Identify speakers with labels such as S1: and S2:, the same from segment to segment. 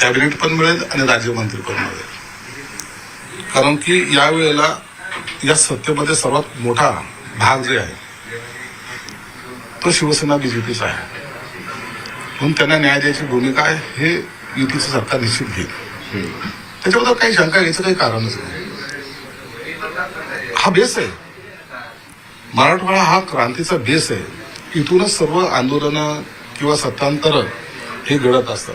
S1: Cabinet पण मिळेल आणि राज्यमंत्री पण मिळेल. कारण की यावेळेला या सत्तेमध्ये सर्वात मोठा भाग जे आहे तो शिवसेना बीजेपीचा आहे. म्हणून त्यांना न्याय द्यायची भूमिका आहे हे युतीचं सरकार निश्चित घेईल. त्याच्याबद्दल काही शंका घ्यायचं काही कारणच नाही. हा बेस आहे. मराठवाडा हा क्रांतीचा बेस आहे. इथूनच सर्व आंदोलनं किंवा सत्तांतर हे घडत असतात.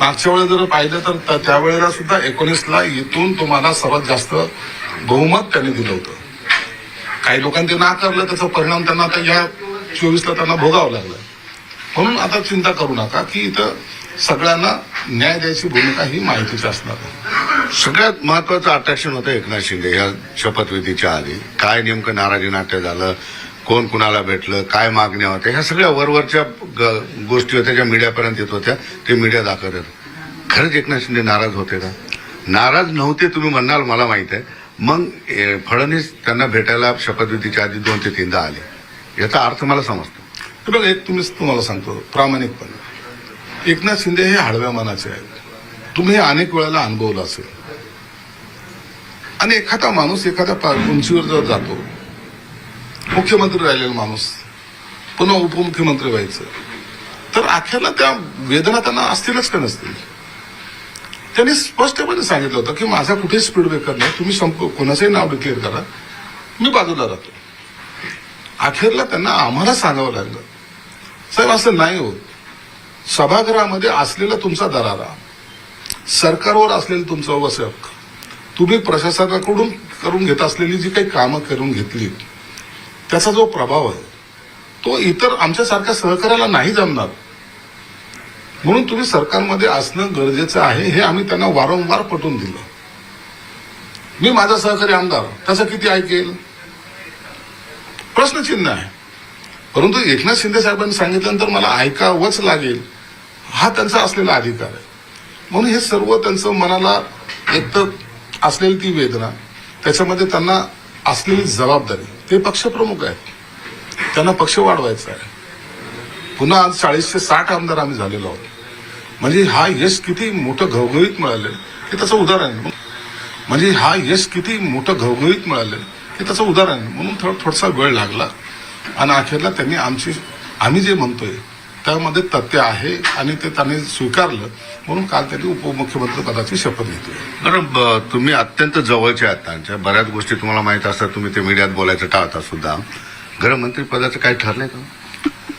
S1: मागच्या वेळेस जर पाहिलं तर त्यावेळेला सुद्धा एकोणीसला इथून तुम्हाला सर्वात जास्त बहुमत त्यांनी दिलं होतं. काही लोकांनी ते नाकारलं त्याचा परिणाम त्यांना आता या चोवीसला त्यांना भोगावं लागलं. म्हणून आता चिंता करू नका की इथं सगळ्यांना न्याय द्यायची भूमिका ही माहितीची असणार
S2: सगळ्यात महत्वाचं अट्रॅक्शन होतं एकनाथ शिंदे या शपथविधीच्या आधी. काय नेमकं नाराजी नाट्य झालं? कोण कुणाला भेटलं काय मागण्या होत्या ह्या सगळ्या वरवरच्या ग- गोष्टी होत्या ज्या मीडियापर्यंत येत होत्या ते मीडिया दाखवत होतं खरंच एकनाथ शिंदे नाराज होते का? नाराज नव्हते तुम्ही म्हणाल मला माहीत आहे. मग फडणवीस त्यांना भेटायला शपथविधीच्या आधी दोन ते तीनदा आले. याचा अर्थ मला समजतो.
S1: बघा एक तुम्हीच तुम्हाला सांगतो प्रामाणिकपणे. एकनाथ शिंदे हे हळव्या मनाचे आहेत. तुम्ही हे अनेक वेळेला अनुभवलं असेल. आणि एखादा माणूस एखाद्या उंचीवर जर जातो मुख्यमंत्री राहिलेला माणूस पुन्हा उपमुख्यमंत्री व्हायचं. तर अखेरला त्या वेदना त्यांना असतीलच का नसतील? त्यांनी स्पष्टपणे सांगितलं होतं की माझा कुठेही स्पीड ब्रेकर नाही तुम्ही संप कोणाचंही नाव डिक्लेअर करा मी बाजूला राहतो. अखेरला त्यांना आम्हाला सांगावं लागलं. साहेब असं नाही होत. सभागृहामध्ये असलेला तुमचा दरारा सरकारवर असलेलं तुमचं वसक तुम्ही प्रशासनाकडून करून घेत असलेली जी काही कामं करून घेतली त्याचा जो प्रभाव आहे तो इतर आमच्यासारख्या सहकार्याला नाही जमणार. म्हणून तुम्ही सरकारमध्ये असणं गरजेचं आहे हे आम्ही त्यांना वारंवार पटवून दिलं. मी माझा सहकारी आमदार त्याचं किती ऐकेल? प्रश्नचिन्ह आहे. परंतु एकनाथ शिंदे साहेबांनी सांगितल्यानंतर मला ऐकावंच लागेल. हा त्यांचा असलेला अधिकार आहे. म्हणून हे सर्व त्यांचं मनाला एक तर असलेली ती वेदना त्याच्यामध्ये त्यांना असलेली जबाबदारी. ते पक्षप्रमुख आहेत. त्यांना पक्ष वाढवायचा आहे. पुन्हा आज चाळीसशे साठ आमदार आम्ही झालेलो आहोत. म्हणजे हा यश किती मोठं घवघवीत मिळालं हे त्याचं उदाहरण आहे. म्हणजे हा यश किती मोठं घवघवीत मिळालं हे त्याचं उदाहरण आहे. म्हणून थोडा थोडासा वेळ लागला. आणि अखेरला त्यांनी आमची आम्ही जे म्हणतोय त्यामध्ये तथ्य आहे आणि ते त्यांनी स्वीकारलं म्हणून काल त्यांनी उपमुख्यमंत्री पदाची शपथ घेतली.
S2: बरं ब- तुम्ही अत्यंत जवळचे आहात त्यांच्या. बऱ्याच गोष्टी तुम्हाला माहीत असतात तुम्ही ते मीडियात बोलायचं टाळता सुद्धा. गृहमंत्री पदाचं काही ठरलंय का?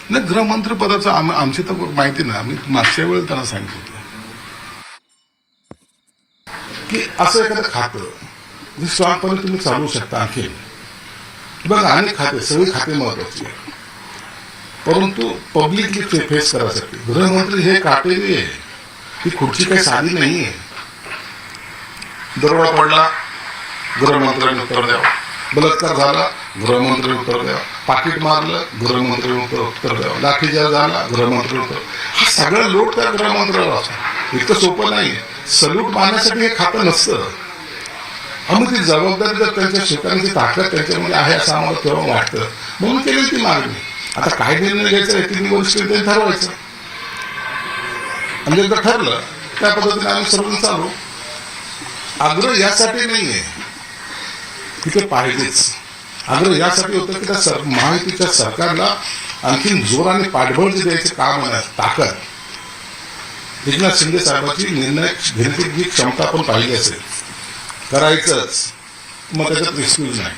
S1: नाही गृहमंत्री पदाचं आम- आमची तर माहिती नाही. आम्ही मागच्या वेळेला त्यांना सांगितलं की असं एखादं खातं जे स्ट्रॉंगपणे तुम्ही चालवू शकता आणखी. बघा अनेक खाते सगळी खाते महत्वाची आहेत. परंतु पब्लिकली ते फेस करायसाठी गृहमंत्री हे काटेरी आहे. ही खुर्ची काही साधी नाही आहे दरोडा पडला गृहमंत्र्यांनी उत्तर द्यावं. बलात्कार झाला गृहमंत्री उत्तर द्यावं. पाकिट मारलं गृहमंत्री उत्तर उत्तर द्यावं. लाठीचार्ज झाला गृहमंत्री उत्तर हा सगळा लोट त्या गृहमंत्र्यावर असतो इतकं सोपं नाही सल्यूट मारण्यासाठी हे खातं नसतं. मग ती जबाबदारी जर त्यांच्या शेतकऱ्यांची ताकद त्यांच्यामध्ये आहे असं आम्हाला तेव्हा वाटतं. म्हणून केली ती मागणी. आता काय निर्णय घ्यायचा? आहे ती गोष्ट ठरवायचं. आणि जर ठरलं त्या पद्धतीने आम्ही सर्व चालू. आग्रह यासाठी नाहीये. तिथे पाहिजेच. आग्रह यासाठी होतं की त्या सर महायुतीच्या सरकारला आणखी जोराने पाठबळ जे द्यायचं काम आहे ताकद एकनाथ शिंदे साहेबांची निर्णय घेण्याची क्षमता पण पाहिली असेल करायचंच. मग त्याच्यात एक्सक्यूज नाही.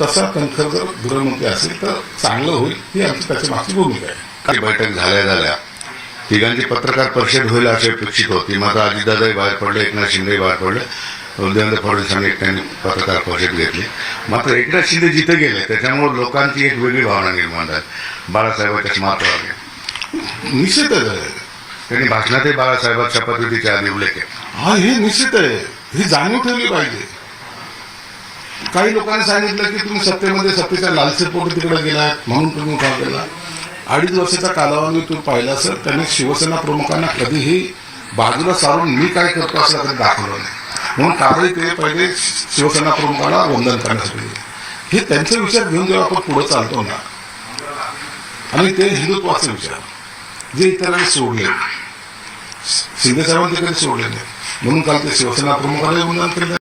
S1: तसा कणखर जर गृहमंत्री असेल तर चांगलं होईल ही आमची त्याच्या मागची भूमिका आहे.
S2: काही बैठक झाल्या झाल्या. तिघांची पत्रकार परिषद होईल अशी अपेक्षित होती. मात्र अजितदादाही बाहेर पडले एकनाथ शिंदे बाहेर पडले. देवेंद्र फडणवीसांनी एक त्यांनी पत्रकार परिषद घेतली. मात्र एकनाथ शिंदे जिथे गेले त्याच्यामुळे लोकांची एक वेगळी भावना निर्माण झाली. बाळासाहेबांच्या मात्र
S1: निश्चितच आहे.
S2: त्यांनी भाषणातही बाळासाहेबांच्या शपथविधीच्या आधी उल्लेख केला.
S1: हा हे निश्चित आहे. ही जाणीव ठेवली पाहिजे. काही लोकांनी सांगितलं की तुम्ही सत्तेमध्ये सत्तेच्या लालसेपोटी तिकडे गेलात म्हणून तुम्ही उठाव केला. अडीच वर्षाचा कालावधी तुम्ही पाहिला असेल त्यांनी शिवसेना प्रमुखांना कधीही बाजूला सारून मी काय करतो असं कधी दाखवलं नाही. म्हणून कालही ते पहिले शिवसेना प्रमुखाला वंदन करण्यासाठी हे त्यांचे विचार घेऊन जेव्हा आपण पुढे चालतो ना आणि ते हिंदुत्वाचे विचार जे इतरांनी सोडले शिंदे साहेबांनी ते कधी सोडले नाही. म्हणून काल ते शिवसेना प्रमुखाला वंदन केलं.